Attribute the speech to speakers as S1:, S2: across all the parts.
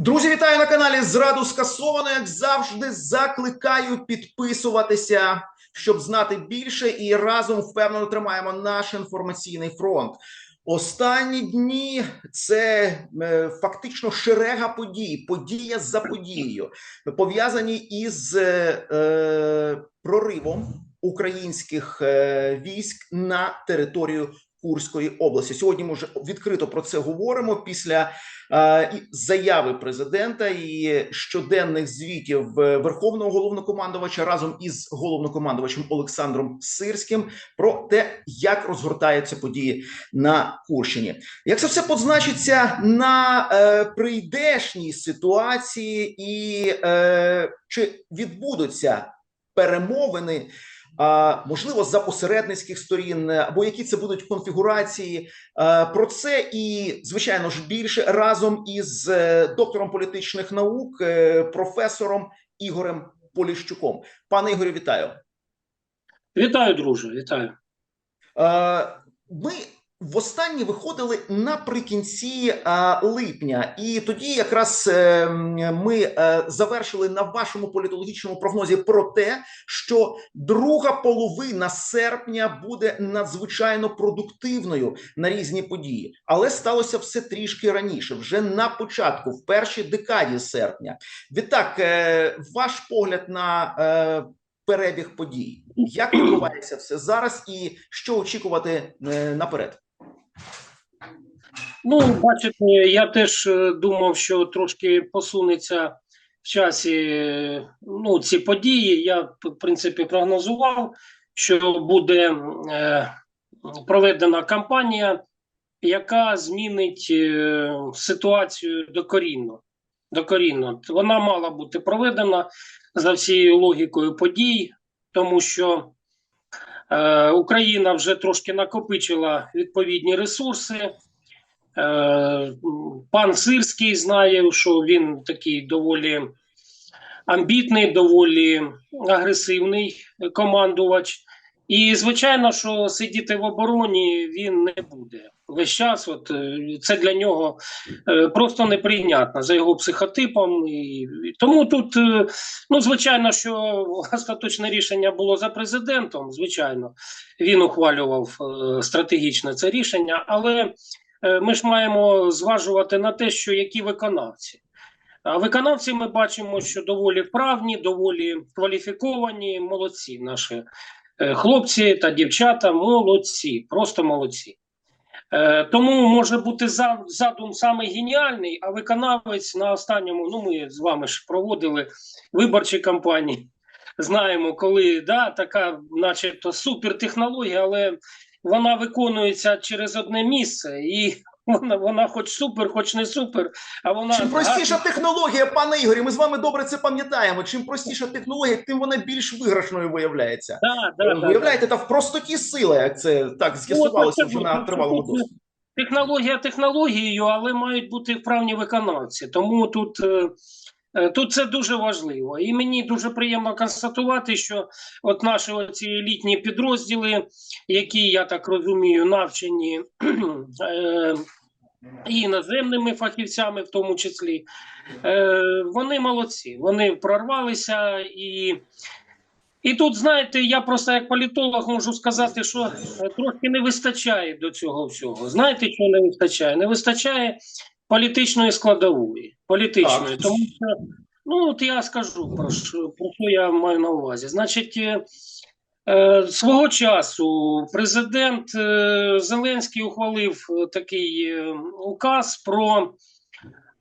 S1: Друзі, вітаю на каналі Зраду скасовано. Як завжди, закликаю підписуватися, щоб знати більше, і разом впевнено тримаємо наш інформаційний фронт. Останні дні це е, фактично шерега подій, подія за подією, пов'язані із е, е, проривом українських е, військ на територію Курської області. Сьогодні ми вже відкрито про це говоримо після е, заяви президента і щоденних звітів е, Верховного головнокомандувача разом із головнокомандувачем Олександром Сирським про те, як розгортаються події на Курщині. Як це все позначиться на е, прийдешній ситуації, і е, чи відбудуться перемовини? Можливо, за посередницьких сторін, або які це будуть конфігурації. Про це і звичайно ж більше разом із е, доктором політичних наук, е, професором Ігорем Поліщуком. Пане Ігорю, вітаю.
S2: Вітаю, друже, вітаю.
S1: Е, Ми востаннє виходили наприкінці е, липня, і тоді якраз е, ми е, завершили на вашому політологічному прогнозі про те, що друга половина серпня буде надзвичайно продуктивною на різні події, але сталося все трішки раніше, вже на початку, в першій декаді серпня. Відтак, ваш погляд на перебіг подій. Як відбувається все зараз, і що очікувати наперед?
S2: Ну, бачите, я теж е, думав, що трошки посунеться в часі е, ну, ці події. Я, в принципі, прогнозував, що буде е, проведена кампанія, яка змінить ситуацію докорінно. Докорінно. Вона мала бути проведена за всією логікою подій, тому що е, Україна вже трошки накопичила відповідні ресурси. Е, Пан Сирський знає, що він такий доволі амбітний, доволі агресивний командувач. І, звичайно, що сидіти в обороні він не буде весь час. От е, це для нього е, просто неприйнятно за його психотипом. І, тому тут, е, ну звичайно, що остаточне рішення було за президентом. Звичайно, він ухвалював стратегічне це рішення, але ми ж маємо зважувати на те, що які виконавці. А виконавці ми бачимо, що доволі вправні, доволі кваліфіковані, молодці наші хлопці та дівчата, молодці, просто молодці. Е, Тому може бути задум саме геніальний, а виконавець на останньому. Ну, ми з вами ж проводили виборчі кампанії. Знаємо, коли да, така, начебто, супертехнологія, але вона виконується через одне місце, і вона, вона хоч супер, хоч не супер, а вона
S1: Чим простіша технологія, пане Ігорі, ми з вами добре це пам'ятаємо. Чим простіша технологія, тим вона більш виграшною виявляється.
S2: Да, да, да,
S1: Виявляєте, та в простоті сила, як це так з'ясувалося вже на тривалому досвіді.
S2: Технологія технологією, але мають бути вправні виконавці. Тому тут, е, е, тут це дуже важливо. І мені дуже приємно констатувати, що от наші ці елітні підрозділи, які, я так розумію, навчені е, і іноземними фахівцями, в тому числі, е, вони молодці. Вони прорвалися і. І тут, знаєте, я просто як політолог можу сказати, що трошки не вистачає до цього всього. Знаєте, чого не вистачає? Не вистачає політичної складової. Політичної.
S1: Так.
S2: Тому що, ну от я скажу про що, про що я маю на увазі. Значить, е, свого часу президент е, Зеленський ухвалив е, такий е, указ про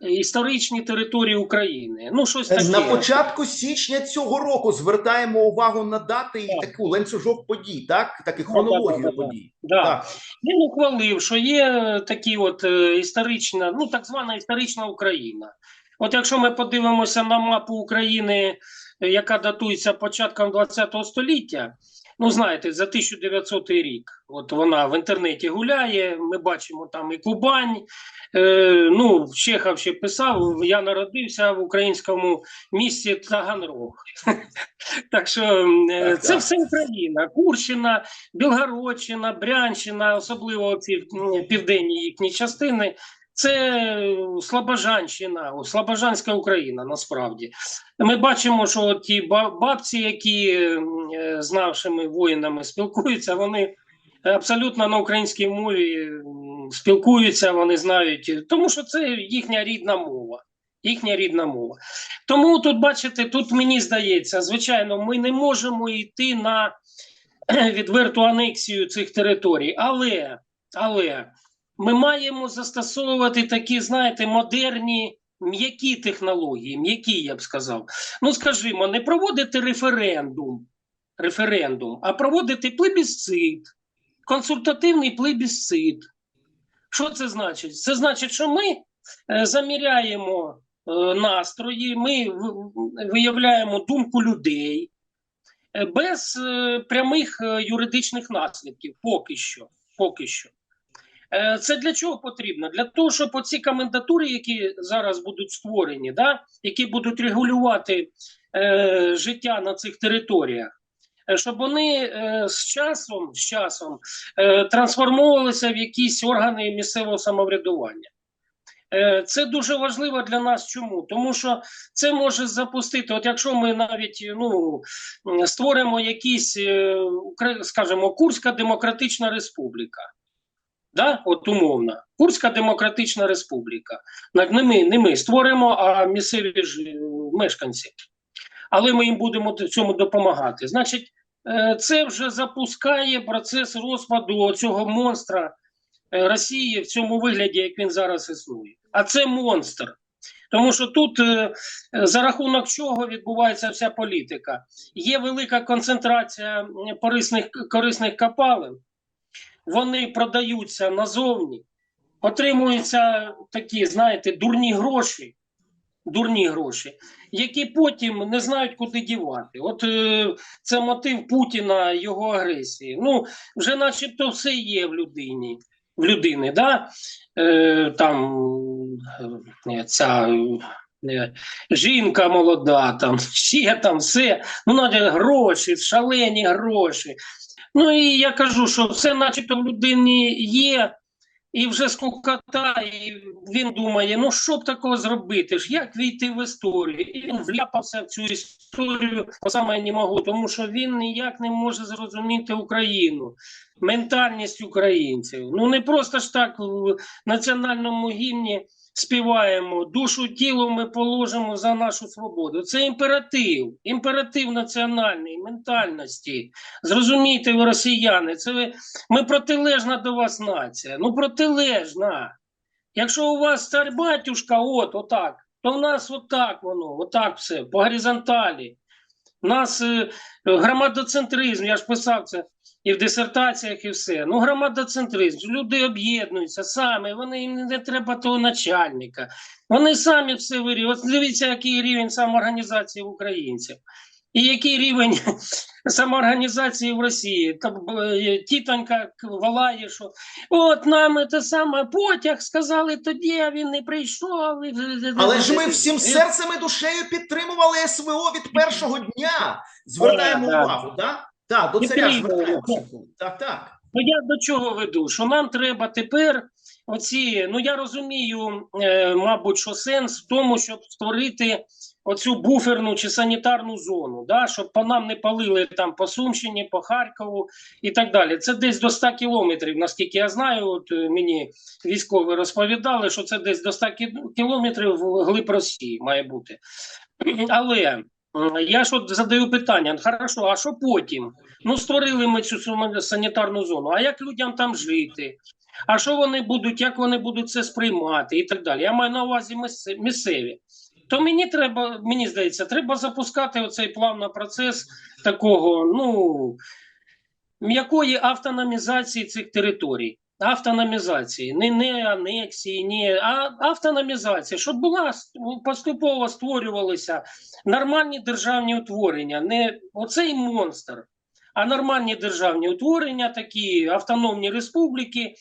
S2: історичні території України. Ну, щось таке.
S1: На початку січня цього року звертаємо увагу на дати і
S2: Так.
S1: таку ланцюжок подій, так? Так і хронологію
S2: да, да.
S1: подій.
S2: Да.
S1: Так.
S2: Він ухвалив, що є такі от е, історична, ну так звана історична Україна. От якщо ми подивимося на мапу України, е, яка датується початком ХХ століття, ну знаєте, за 1900 рік, от вона в інтернеті гуляє, ми бачимо там і Кубань. Е, ну, Чехов ще писав: я народився в українському місті Таганрог. Так що е, це все Україна, Курщина, Білгородщина, Брянщина, особливо ці південні їхні частини. Це Слобожанщина, о, Слобожанська Україна насправді. Ми бачимо, що ті бабці, які е, з нашими воїнами спілкуються, вони абсолютно на українській мові спілкуються, вони знають, тому що це їхня рідна мова. Їхня рідна мова. Тому тут, бачите, тут мені здається, звичайно, ми не можемо йти на відверту анексію цих територій, але, але ми маємо застосовувати такі, знаєте, модерні м'які технології, м'які, я б сказав. Ну, скажімо, не проводити референдум, референдум, а проводити плебісцит, консультативний плебісцит. Що це значить? Це значить, що ми е, заміряємо е, настрої, ми виявляємо думку людей е, без прямих юридичних наслідків. Поки що. Поки що. Е, Це для чого потрібно? Для того, щоб оці комендатури, які зараз будуть створені, да, які будуть регулювати е, життя на цих територіях, е, щоб вони е, з часом, з часом е, трансформувалися в якісь органи місцевого самоврядування. Е, Це дуже важливо для нас. Чому? Тому що це може запустити, от якщо ми навіть ну, створимо якісь, е, скажімо, Курська Демократична Республіка. Да? От умовно, Курська Демократична Республіка. Не ми, не ми створимо, а місцеві ж е, мешканці. Але ми їм будемо цьому допомагати. Значить, е, це вже запускає процес розпаду цього монстра е, Росії в цьому вигляді, як він зараз існує. А це монстр. Тому що тут, за рахунок чого відбувається вся політика, є велика концентрація корисних, корисних копалин, вони продаються назовні, отримуються такі, знаєте, дурні гроші, дурні гроші, які потім не знають, куди дівати. От е, це мотив Путіна його агресії. Ну, вже начебто все є в людині. В людини, да? е, там е, ця е, жінка молода, там ще там все. Ну, надо гроші, шалені гроші. Ну і я кажу, що все начебто в людині є, і вже скукота, і він думає, ну що б такого зробити як війти в історію? І він вляпався в цю історію, бо саме не можу, тому що він ніяк не може зрозуміти Україну, ментальність українців. Ну не просто ж так в національному гімні співаємо душу тілу ми положимо за нашу свободу. Це імператив, імператив національної ментальності. Зрозумійте, ви росіяни, це ви ми протилежна до вас нація. Ну протилежна. Якщо у вас цар батюшка, от отак, то в нас отак воно, отак все, по горизонталі. У нас е, громадоцентризм, я ж писав це і в дисертаціях, і все. Ну, громадоцентризм. Люди об'єднуються самі, вони їм не треба того начальника. Вони самі все вирішують. От дивіться, який рівень самоорганізації в українців. І який рівень самоорганізації в Росії. Там е, тітонька волає, що от нам те саме потяг сказали тоді, а він не прийшов. І-
S1: Але ж ми всім серцем і душею підтримували СВО від першого дня. Звертаємо
S2: Так, так.
S1: увагу, так? Так, до царя звертаємося. Так, так.
S2: Ну я до чого веду? Що нам треба тепер оці. Ну я розумію, е, мабуть, що сенс в тому, щоб створити оцю буферну чи санітарну зону, да, щоб по нам не палили там по Сумщині, по Харкову і так далі. Це десь до 100 кілометрів, наскільки я знаю. От е, мені військові розповідали, що це десь до 100 кілометрів в глиб Росії має бути. Але я ж от задаю питання: хорошо, а що потім? Ну, створили ми цю санітарну зону. А як людям там жити? А що вони будуть, як вони будуть це сприймати і так далі? Я маю на увазі місцеві. То мені треба, мені здається, треба запускати оцей плавний процес такого, ну, м'якої автономізації цих територій. Автономізації, не, не анексії, ні, а автономізація, щоб була поступово створювалися нормальні державні утворення, не оцей монстр, а нормальні державні утворення, такі автономні республіки.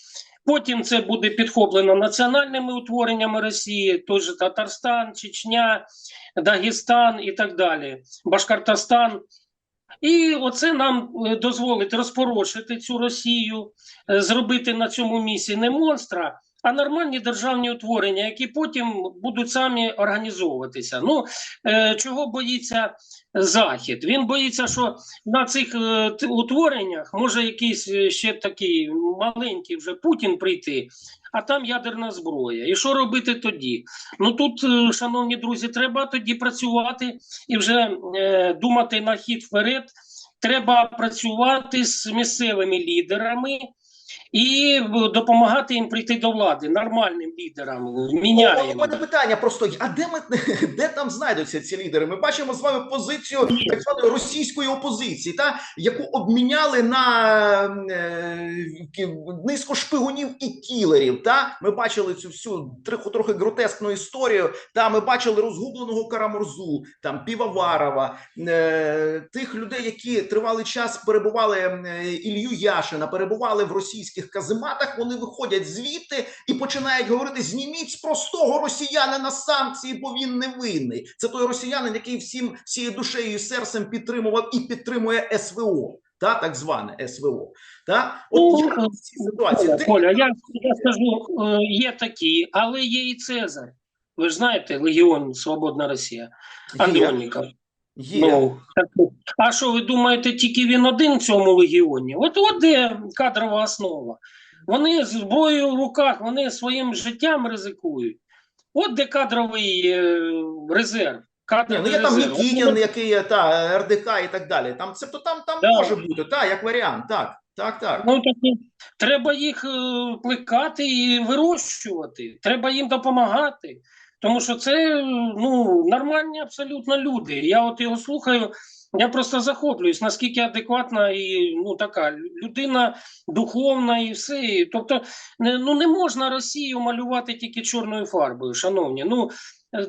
S2: Потім це буде підхоплено національними утвореннями Росії, той же Татарстан, Чечня, Дагестан і так далі, Башкортостан. І оце нам е, дозволить розпорошити цю Росію, е, зробити на цьому місці не монстра, а нормальні державні утворення, які потім будуть самі організовуватися. Ну е, чого боїться Захід? Він боїться, що на цих е, утвореннях може якийсь е, ще такий маленький вже Путін прийти, а там ядерна зброя. І що робити тоді? Ну тут, е, шановні друзі, треба тоді працювати і вже е, думати на хід вперед. Треба працювати з місцевими лідерами і е, допомагати їм прийти до влади нормальним лідерам,
S1: О, У мене питання просто: а де ми де там знайдуться ці лідери? Ми бачимо з вами позицію так званої російської опозиції, та яку обміняли на е, низку шпигунів і кілерів. Та ми бачили цю всю трохи трохи гротескну історію. Та ми бачили розгубленого Карамурзу, там Півоварова, е, тих людей, які тривалий час перебували е, Ілью Яшина, перебували в російських казематах. Вони виходять звідти і починають говорити: зніміть з простого росіянина санкції, бо він не винний. Це той росіянин, який всім всією душею і серцем підтримував і підтримує СВО. Та так зване СВО. Та от
S2: Ну,
S1: ситуації
S2: Коля, я, я скажу, е, є такі, але є і Цезар. Ви ж знаєте, Легіон Свободна Росія. Андроніков.
S1: Є.
S2: Ну, а що ви думаєте, тільки він один в цьому легіоні? От от де кадрова основа. Вони з зброєю в руках, вони своїм життям ризикують. От де кадровий е, резерв.
S1: Ні,
S2: Кадровий
S1: ну є там
S2: резерв.
S1: Нікітін, який є, та РДК і так далі. Там це то там, там
S2: Да.
S1: може бути, та як варіант. Так, так, так.
S2: Ну, так, треба їх е, плекати і вирощувати. Треба їм допомагати. Тому що це ну, нормальні абсолютно люди. Я от його слухаю, я просто захоплююсь, наскільки адекватна і ну, така людина духовна і все. Тобто, ну, не можна Росію малювати тільки чорною фарбою, шановні. Ну,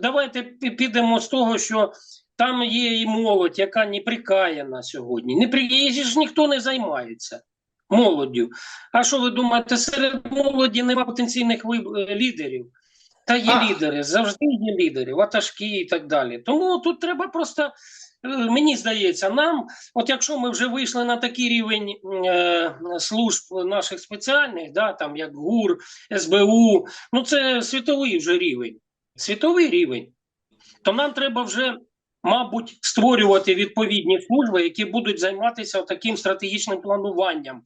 S2: давайте підемо з того, що там є і молодь, яка не прикаяна сьогодні. Не при... Її ж ніхто не займається молоддю. А що ви думаєте, серед молоді нема потенційних виб- лідерів? Та є
S1: А.
S2: лідери, завжди є лідери, ватажки і так далі. Тому тут треба просто, е, мені здається, нам, от якщо ми вже вийшли на такий рівень е, служб наших спеціальних, да, там як ГУР, СБУ, ну це світовий вже рівень. Світовий рівень. То нам треба вже, мабуть, створювати відповідні служби, які будуть займатися таким стратегічним плануванням.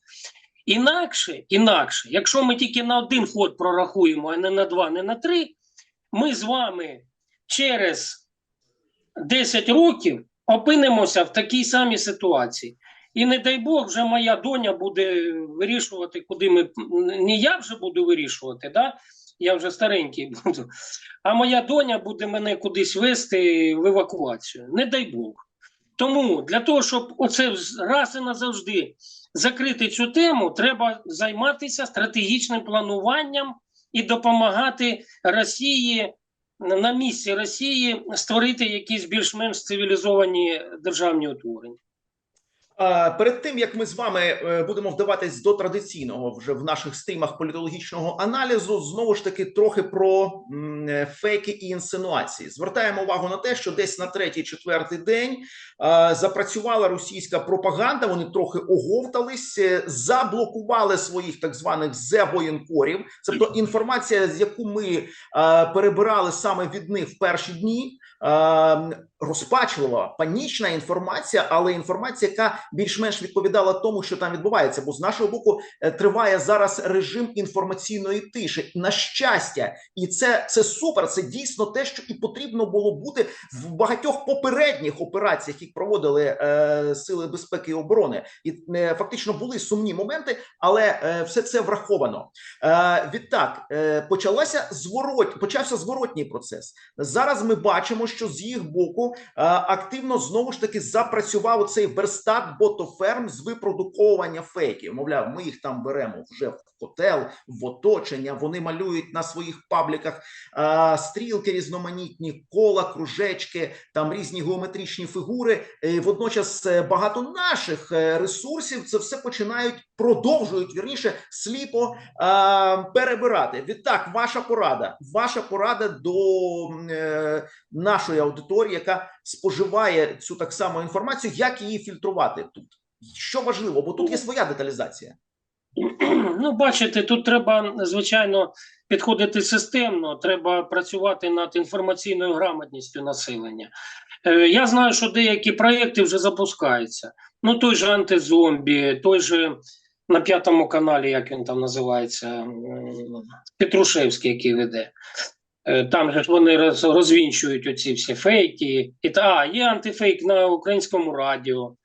S2: Інакше, інакше, якщо ми тільки на один ход прорахуємо, а не на два, не на три, ми з вами через 10 років опинимося в такій самій ситуації. І не дай Бог, вже моя доня буде вирішувати, куди ми. Не я вже буду вирішувати, да? я вже старенький буду, а моя доня буде мене кудись вести в евакуацію. Не дай Бог. Тому для того, щоб оце раз і назавжди закрити цю тему, треба займатися стратегічним плануванням і допомагати Росії на місці Росії створити якісь більш-менш цивілізовані державні утворення.
S1: Перед тим як ми з вами е, будемо вдаватись до традиційного вже в наших стрімах політологічного аналізу, знову ж таки трохи про е, фейки і інсинуації. Звертаємо увагу на те, що десь на третій, четвертий день запрацювала російська пропаганда. Вони трохи оговтались, е, заблокували своїх так званих зе-воєнкорів. Тобто інформація, з яку ми перебирали саме від них в перші дні. Розпачлива панічна інформація, але інформація, яка більш-менш відповідала тому, що там відбувається. Бо з нашого боку е, триває зараз режим інформаційної тиші. На щастя, і це, це супер. Це дійсно те, що і потрібно було бути в багатьох попередніх операціях, які проводили е, сили безпеки і оборони. І е, фактично були сумні моменти, але е, все це враховано. Е, відтак е, почалася зворот, почався зворотній процес. Зараз ми бачимо, що з їх боку е, активно знову ж таки запрацював цей верстат ботоферм з випродуковування фейків. Мовляв, ми їх там беремо вже в котел, в оточення. Вони малюють на своїх пабліках е, стрілки різноманітні, кола, кружечки, там різні геометричні фігури. Е, водночас е, багато наших е, ресурсів це все починають продовжують вірніше сліпо е, перебирати. Відтак, ваша порада, ваша порада до е, нашої аудиторії, яка споживає цю так само інформацію, як її фільтрувати тут. Що важливо, бо тут є своя деталізація.
S2: Ну, бачите, тут треба, звичайно, підходити системно, треба працювати над інформаційною грамотністю населення. Е, Я знаю, що деякі проєкти вже запускаються. Ну, той же антизомбі, той же на п'ятому каналі, як він там називається, Петрушевський, який веде. Е, Там же ж вони роз- розвінчують оці всі фейки. І та є антифейк на українському радіо.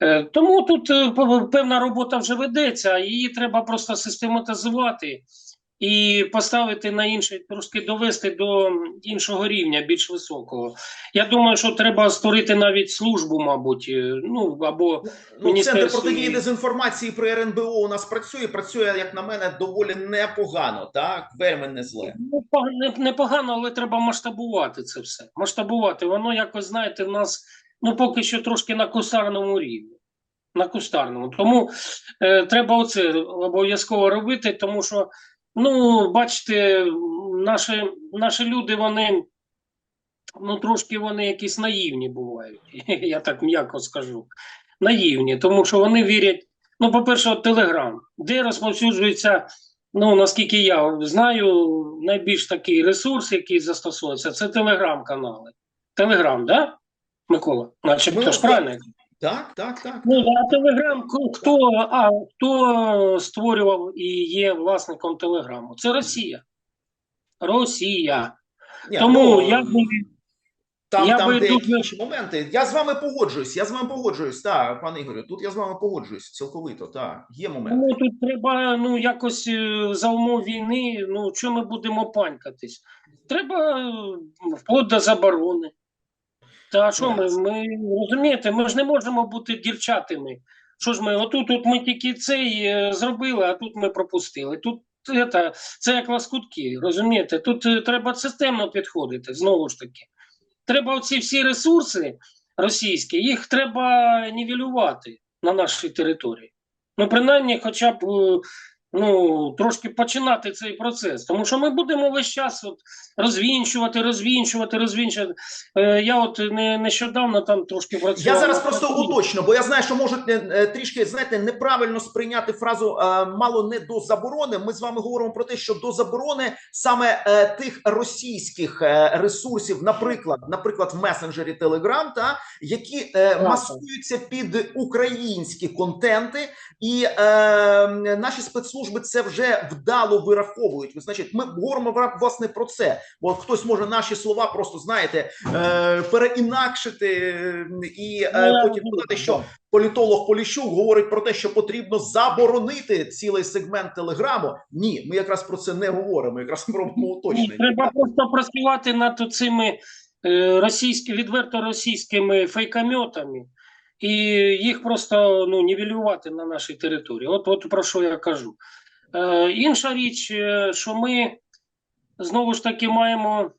S2: Е, Тому тут е, певна робота вже ведеться, її треба просто систематизувати і поставити на інший, трошки довести до іншого рівня, більш високого. Я думаю, що треба створити навіть службу, мабуть, е, ну або
S1: Ну,
S2: Міністерство
S1: центр протидії дезінформації при РНБО у нас працює. Працює, як на мене, доволі непогано, так вельми не зле.
S2: Ну, пог- не- непогано, але треба масштабувати це все. Масштабувати. Воно якось, знаєте, в нас ну поки що трошки на кустарному рівні. На кустарному. Тому е, треба оце обов'язково робити, тому що, ну, бачите, наші, наші люди, вони ну, трошки вони якісь наївні бувають. Я так м'яко скажу. Наївні, тому що вони вірять. Ну, по-перше, от Телеграм, де розповсюджується Ну, наскільки я знаю, найбільш такий ресурс, який застосовується, це телеграм-канали. Телеграм, да, Микола? Начебто
S1: Ну,
S2: ж правильно.
S1: Так, так, так.
S2: Ну, а телеграм, хто, а, хто створював і є власником телеграму? Це Росія. Росія.
S1: Ні,
S2: Тому
S1: ну,
S2: я б
S1: там,
S2: я
S1: там
S2: би
S1: деякі
S2: дуже-
S1: інші моменти. Я з вами погоджуюсь. Я з вами погоджуюсь. Так, пане Ігорю, тут я з вами погоджуюсь цілковито. Так, є моменти.
S2: Тому тут треба ну якось е, за умов війни. Ну що ми будемо панькатись? Треба е, вплоть до заборони. Та що ми, ми розумієте, ми ж не можемо бути дівчатами. Що ж ми, отут от ми тільки цей е, зробили, а тут ми пропустили. Тут це, це як ласкутки, розумієте? Тут е, треба системно підходити, знову ж таки. Треба оці всі ресурси російські, їх треба нівелювати на нашій території. Ну, принаймні, хоча б е, ну, трошки починати цей процес. Тому що ми будемо весь час от розвінчувати, розвінчувати, розвінчувати. Е, я от не, нещодавно там трошки працював.
S1: Я зараз просто уточню, бо я знаю, що можуть е, е, трішки знаєте неправильно сприйняти фразу е, мало не до заборони. Ми з вами говоримо про те, що до заборони саме е, тих російських е, ресурсів, наприклад, наприклад, в месенджері Telegram, та які е, маскуються під українські контенти, і е, наші спецслужби це вже вдало вираховують. Ви значить, ми говоримо власне про це. Бо хтось може наші слова просто знаєте е, переінакшити і
S2: Ну,
S1: е, потім
S2: розумію,
S1: що політолог Поліщук говорить про те, що потрібно заборонити цілий сегмент телеграму. Ні, ми якраз про це не говоримо. Якраз ми робимо уточнення.
S2: Треба просто працювати над цими е, російські, відверто російськими фейкометами і їх просто ну, нівелювати на нашій території. От, от про що я кажу. Е, інша річ, е, що ми знову ж таки маємо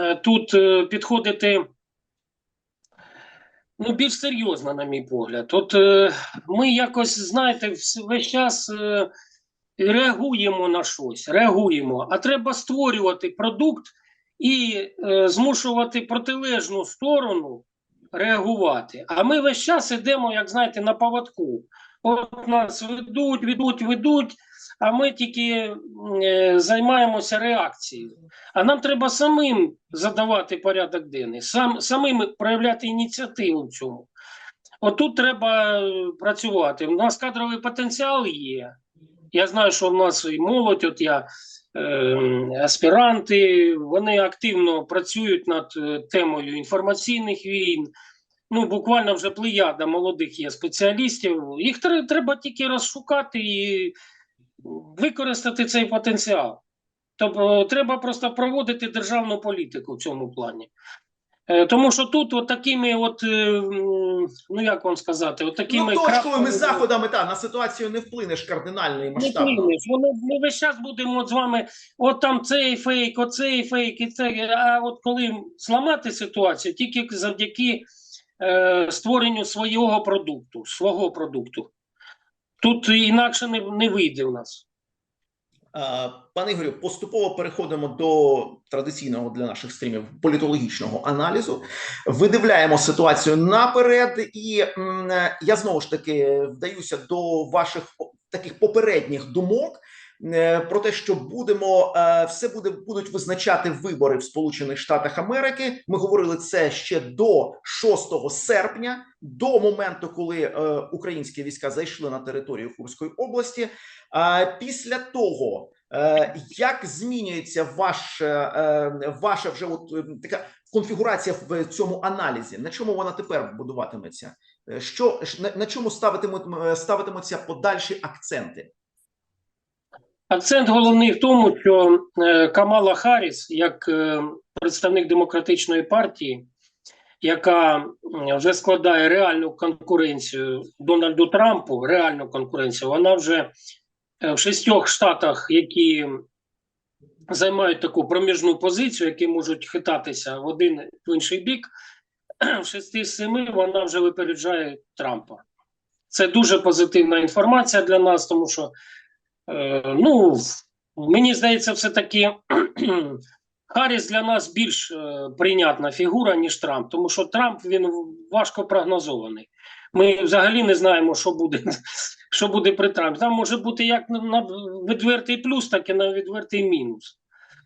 S2: е, тут е, підходити ну, більш серйозно, на мій погляд. От е, ми якось, знаєте, весь час. Е, реагуємо на щось, реагуємо, а треба створювати продукт і е, змушувати протилежну сторону реагувати. А ми весь час ідемо, як знаєте, на поводку. От нас ведуть, ведуть, ведуть, а ми тільки е, займаємося реакцією. А нам треба самим задавати порядок денний, сам, самим проявляти ініціативу в цьому. Отут треба е, працювати. У нас кадровий потенціал є. Я знаю, що в нас і молодь, от я аспіранти, вони активно працюють над е, темою інформаційних війн. Ну, буквально вже плеяда молодих є спеціалістів. Їх треба тільки розшукати і використати цей потенціал. Тобто треба просто проводити державну політику в цьому плані. Е, Тому що тут от такими, от, е, ну як вам сказати, от такими
S1: Ну, точковими
S2: крапками-
S1: заходами та на ситуацію не вплинеш кардинально і
S2: не вплинеш. Ми весь час будемо от з вами, от там цей фейк, оцей фейк, і це. А от коли зламати ситуацію, тільки завдяки е, створенню свого продукту, свого продукту. Тут інакше не, не вийде в нас.
S1: Е, Пане Ігорю, поступово переходимо до традиційного для наших стрімів політологічного аналізу. Видивляємо ситуацію наперед, і е, я знову ж таки вдаюся до ваших таких попередніх думок. Е, Про те, що будемо е, все буде будуть визначати вибори в Сполучених Штатах Америки. Ми говорили це ще до 6 серпня, до моменту, коли е, українські війська зайшли на територію Курської області. А після того, як змінюється ваш, е, ваша вже от така конфігурація в цьому аналізі? На чому вона тепер будуватиметься? Що на, на чому ставитимуть ставитимуться подальші акценти?
S2: Акцент головний в тому, що е, Камала Харріс, як е, представник демократичної партії, яка вже складає реальну конкуренцію Дональду Трампу, реальну конкуренцію, вона вже е, в шістьох штатах, які займають таку проміжну позицію, які можуть хитатися в один в інший бік, в шести з семи вона вже випереджає Трампа. Це дуже позитивна інформація для нас, тому що ну, мені здається, все-таки Харріс для нас більш е, прийнятна фігура, ніж Трамп, тому що Трамп він важко прогнозований. Ми взагалі не знаємо, що буде, що буде при Трампі. Там може бути як на, відвертий плюс, так і на відвертий мінус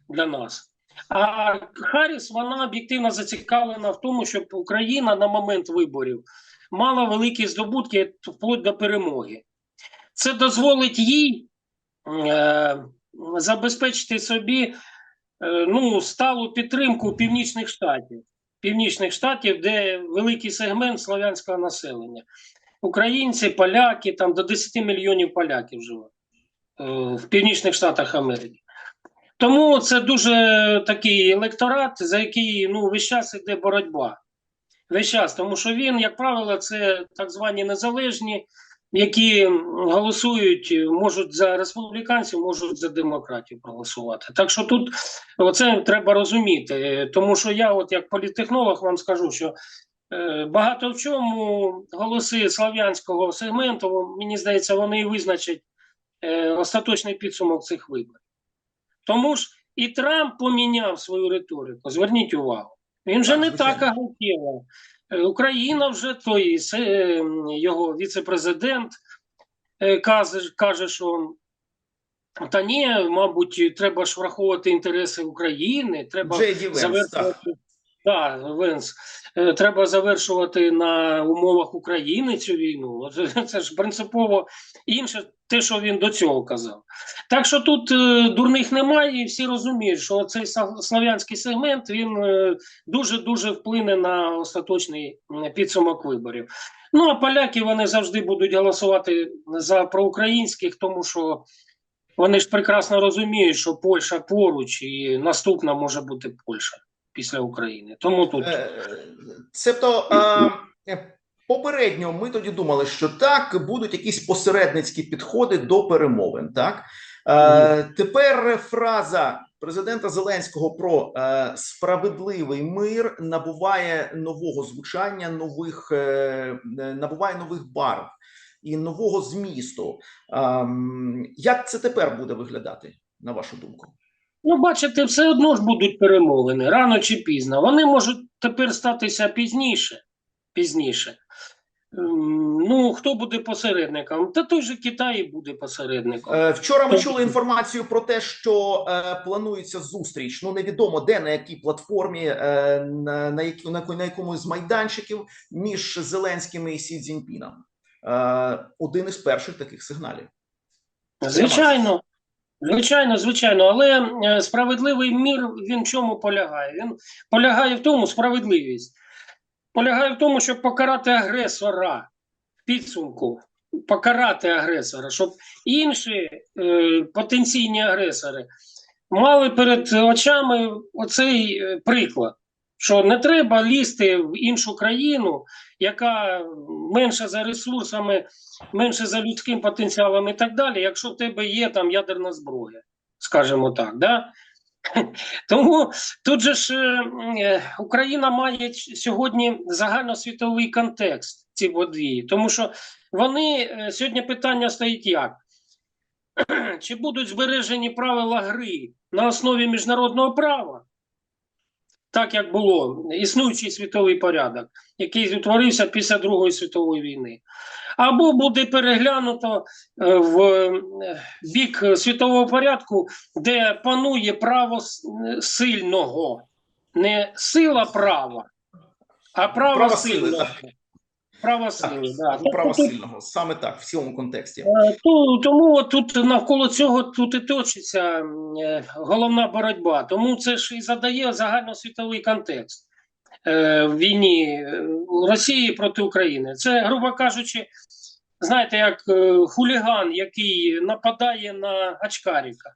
S2: для нас. А Харріс вона об'єктивно зацікавлена в тому, щоб Україна на момент виборів мала великі здобутки вплоть до перемоги. Це дозволить їй е, забезпечити собі е, ну, сталу підтримку північних штатів, північних штатів, де великий сегмент славянського населення. Українці, поляки, там до 10 мільйонів поляків живе е, в Північних Штатах Америки. Тому це дуже такий електорат, за який ну, весь час іде боротьба. Весь час, тому що він, як правило, це так звані незалежні, які голосують, можуть за республіканців, можуть за демократів проголосувати. Так що тут оце треба розуміти. Тому що я, от як політтехнолог, вам скажу, що е, багато в чому голоси слав'янського сегменту, мені здається, вони і визначать е, остаточний підсумок цих виборів. Тому ж і Трамп поміняв свою риторику. Зверніть увагу. Він вже
S1: Так,
S2: не
S1: звичайно.
S2: так агутєва. Е, Україна вже той е, його віце-президент е, каже, каже, що та ні, мабуть, треба ж враховувати інтереси України, треба завершувати. Так, Венс. Е, Треба завершувати на умовах України цю війну. Це ж принципово інше, те, що він до цього казав. Так що тут е, дурних немає, і всі розуміють, що цей слав'янський сегмент він е, дуже-дуже вплине на остаточний підсумок виборів. Ну а поляки вони завжди будуть голосувати за проукраїнських, тому що вони ж прекрасно розуміють, що Польща поруч, і наступна може бути Польща після України. Тому тут
S1: Е, Цебто е, попередньо ми тоді думали, що так будуть якісь посередницькі підходи до перемовин. Так е, тепер фраза президента Зеленського про е, справедливий мир набуває нового звучання, нових е, е, набуває нових барв і нового змісту. Ем, Як це тепер буде виглядати, на вашу думку?
S2: Ну, бачите, все одно ж будуть перемовини рано чи пізно. Вони можуть тепер статися пізніше. Пізніше. Ну, хто буде посередником? Та той же Китай і буде посередником.
S1: Е, Вчора ми чули інформацію про те, що е, планується зустріч. Ну невідомо де на якій платформі, е, на, на, на, якому з майданчиків між Зеленським і Сі Цзіньпіном. Один із перших таких сигналів.
S2: Звичайно, звичайно, звичайно. Але е, справедливий мір він в чому полягає? Він полягає в тому, справедливість. Полягає в тому, щоб покарати агресора підсумку, покарати агресора, щоб інші е, потенційні агресори мали перед очами оцей е, приклад, що не треба лізти в іншу країну, яка менша за ресурсами, менше за людським потенціалом і так далі, якщо в тебе є там ядерна зброя, скажімо так. Да? Тому тут же ж е, Україна має сьогодні загальносвітовий контекст ці події, тому що вони е, сьогодні питання стоїть як? чи будуть збережені правила гри на основі міжнародного права, так як було існуючий світовий порядок, який утворився після Другої світової війни, або буде переглянуто е, в е, бік світового порядку, де панує право сильного, не сила права, а право,
S1: Право
S2: сильного.
S1: так.
S2: Право сили, да.
S1: Право сильного, саме так, в цьому контексті.
S2: Е, тому тут навколо цього тут і точиться е, головна боротьба. Тому це ж і задає загальносвітовий контекст е, в війні Росії проти України. Це, грубо кажучи, знаєте, як хуліган, який нападає на Ачкаріка.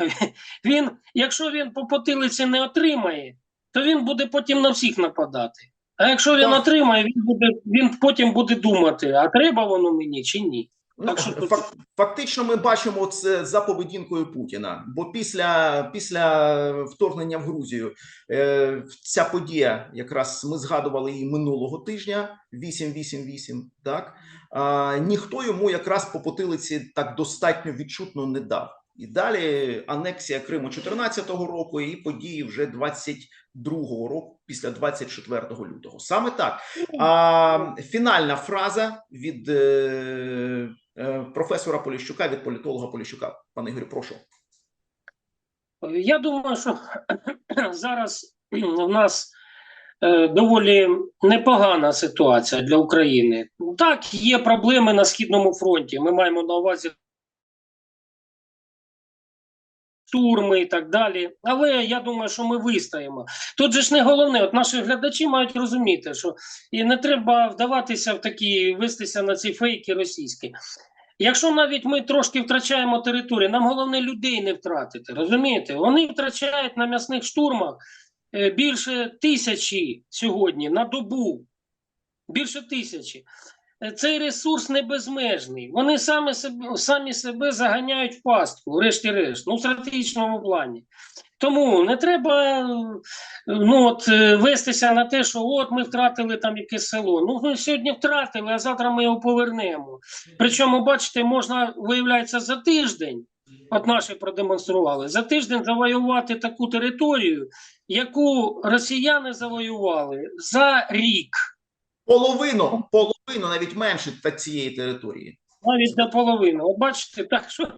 S2: Він, якщо він по потилиці не отримає, то він буде потім на всіх нападати. А якщо він
S1: Так.
S2: отримає, він буде він потім буде думати, а треба воно мені чи ні.
S1: Ну,
S2: Так що тут-
S1: фактично, ми бачимо це за поведінкою Путіна. Бо після, після вторгнення в Грузію е, ця подія, якраз ми згадували її минулого тижня, 888, так а, ніхто йому якраз по потилиці так достатньо відчутно не дав. І далі анексія Криму 14-го року і події вже 22-го року, після 24 лютого. Саме так. А, фінальна фраза від е, е, професора Поліщука, від політолога Поліщука. Пане Ігорю, прошу.
S2: Я думаю, що зараз у нас е, доволі непогана ситуація для України. Так, є проблеми на східному фронті. Ми маємо на увазі штурми і так далі. Але я думаю, що ми вистоїмо. Тут же ж не головне, от наші глядачі мають розуміти, що і не треба вдаватися в такі вестися на ці фейки російські. Якщо навіть ми трошки втрачаємо територію, нам головне людей не втратити. Розумієте? Вони втрачають на м'ясних штурмах е, більше тисячі сьогодні на добу. Більше тисячі. Цей ресурс не безмежний. Вони самі себе, самі себе заганяють в пастку, врешті-решт, ну, в стратегічному плані. Тому не треба ну, от, е, вестися на те, що от ми втратили там якесь село. Ну, ми сьогодні втратили, а завтра ми його повернемо. Причому, бачите, можна, виявляється, за тиждень, от наші продемонстрували, за тиждень завоювати таку територію, яку росіяни завоювали за рік.
S1: Половину, половину, навіть менше цієї території.
S2: навіть до половини. От бачите, так що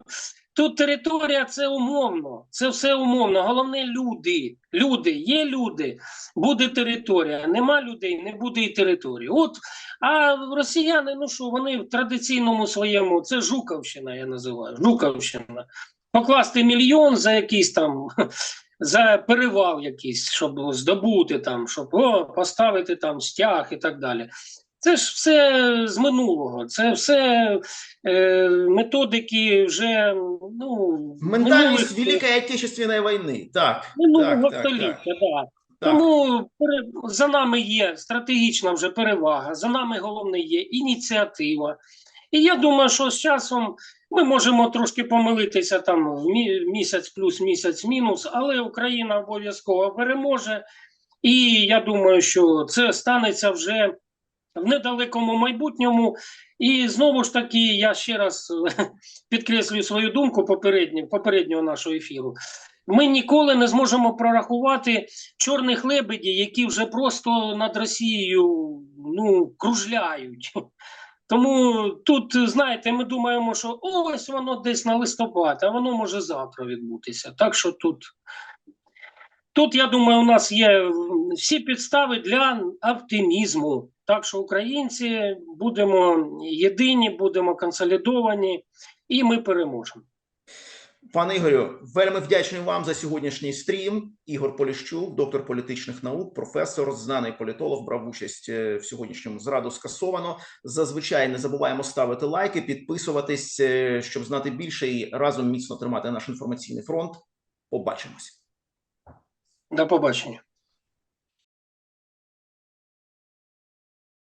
S2: тут територія це умовно, це все умовно. Головне люди. Люди, є люди, буде територія. Нема людей, не буде і території. От, а росіяни, ну що, вони в традиційному своєму, це Жуковщина, я називаю. Жуковщина. Покласти мільйон за якийсь там. За перевал якийсь, щоб здобути там, щоб о, поставити там стяг і так далі. Це ж все з минулого, це все е, методики вже ну,
S1: Ментальність
S2: минулих-
S1: Великої Отечественної війни. Так,
S2: минулого
S1: так, так,
S2: століття.
S1: так.
S2: Да.
S1: так.
S2: Тому за нами є стратегічна вже перевага, за нами головне є ініціатива. І я думаю, що з часом ми можемо трошки помилитися там в місяць плюс, місяць мінус, але Україна обов'язково переможе. І я думаю, що це станеться вже в недалекому майбутньому. І знову ж таки, я ще раз підкреслюю свою думку попереднього, попереднього нашого ефіру. Ми ніколи не зможемо прорахувати чорних лебедів, які вже просто над Росією ну, кружляють. Тому тут, знаєте, ми думаємо, що ось воно десь на листопад, а воно може завтра відбутися. Так що тут, тут я думаю, у нас є всі підстави для оптимізму. Так що українці будемо єдині, будемо консолідовані, і ми переможемо.
S1: Пане Ігорю, вельми вдячний вам за сьогоднішній стрім. Ігор Поліщук, доктор політичних наук, професор, знаний політолог, брав участь е, в сьогоднішньому зраду скасовано. Зазвичай не забуваємо ставити лайки, підписуватись, е, щоб знати більше і разом міцно тримати наш інформаційний фронт. Побачимось.
S2: До побачення.